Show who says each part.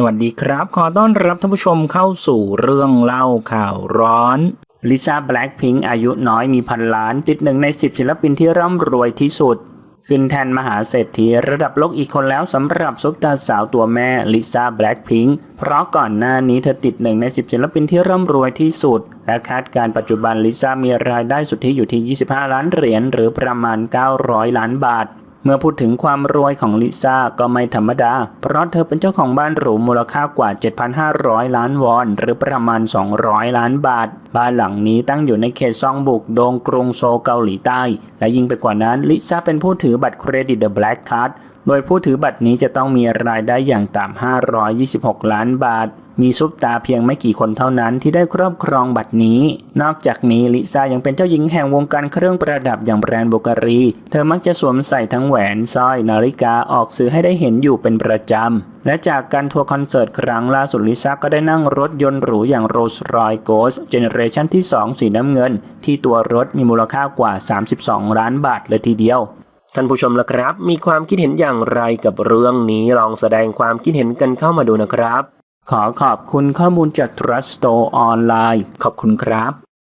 Speaker 1: สวัสดีครับ ขอต้อนรับท่านผู้ชมเข้าสู่เรื่องเล่าข่าวร้อนลิซ่าแบล็ k พิงอายุน้อยมีพันล้าน ติดหนึ่งใน 10 ศิลปินที่ร่ำรวยที่สุด ขึ้นแทนมหาเศรษฐีระดับโลกอีกคนแล้วสำหรับซุปตาสาวตัวแม่ลิซ่าแบล็ k พิงเพราะก่อนหน้านี้เธอติดหนึ่งใน 10 ศิลปินที่ร่ำรวยที่สุด และคาดการณ์ปัจจุบันลิซ่ามีรายได้สุทธิอยู่ที่ 25 ล้านเหรียญหรือประมาณ 900 ล้านบาท มื่อพูดถึงความรวยของลิซ่าก็ไม่ธรรมดา เพราะเธอเป็นเจ้าของบ้านหรูมูลค่ากว่า 7,500 ล้านวอน หรือประมาณ 200 ล้านบาท บ้านหลังนี้ตั้งอยู่ในเขตซองบุกโดงกรุงโซลเกาหลีใต้ และยิ่งไปกว่านั้นลิซ่าเป็นผู้ถือบัตรเครดิต The Black Card โดยผู้ถือบัตรนี้จะต้องมีรายได้อย่างต่ำ526 ล้านบาท มีซุปตาเพียงไม่กี่คนเท่านั้นที่ได้ครอบครองบัตรนี้ นอกจากนี้ลิซ่ายังเป็นเจ้าหญิงแห่งวงการเครื่องประดับอย่างแบรนด์โบการี เธอมักจะสวมใส่ทั้งแหวนสร้อยนาฬิกาออกสื่อให้ได้เห็นอยู่เป็นประจำ และจากการทัวร์คอนเสิร์ตครั้งล่าสุดลิซ่าก็ได้นั่งรถยนต์หรูอย่าง Rolls Royce Ghost Generation ที่ 2 สีน้ำเงิน ที่ตัวรถมีมูลค่ากว่า 32 ล้านบาทเลยทีเดียว ท่านผู้ชมละครับ มีความคิดเห็นอย่างไรกับเรื่องนี้ลองแสดงความคิดเห็นกันเข้ามาดูนะครับ ขอขอบคุณข้อมูลจาก Trust Store ออนไลน์ขอบคุณครับ